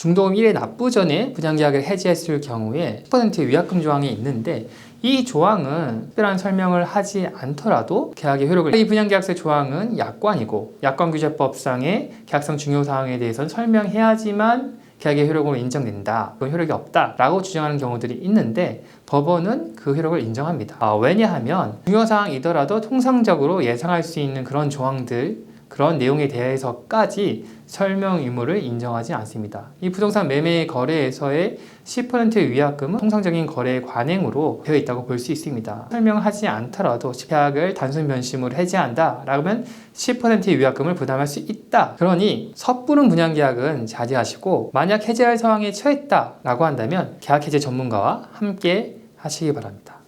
중도금 1의 납부 전에 분양계약을 해지했을 경우에 10% 위약금 조항이 있는데 이 조항은 특별한 설명을 하지 않더라도 계약의 효력을 이 분양계약서 조항은 약관이고 약관규제법상의 계약성 중요 사항에 대해서는 설명해야지만 계약의 효력으로 인정된다. 그건 효력이 없다 라고 주장하는 경우들이 있는데 법원은 그 효력을 인정합니다. 아, 왜냐하면 중요 사항이더라도 통상적으로 예상할 수 있는 그런 조항들 그런 내용에 대해서까지 설명 의무를 인정하지 않습니다. 이 부동산 매매 거래에서의 10% 위약금은 통상적인 거래 관행으로 되어 있다고 볼 수 있습니다. 설명하지 않더라도 계약을 단순 변심으로 해지한다. 라면 10% 위약금을 부담할 수 있다. 그러니 섣부른 분양 계약은 자제하시고 만약 해지할 상황에 처했다. 라고 한다면 계약 해제 전문가와 함께 하시기 바랍니다.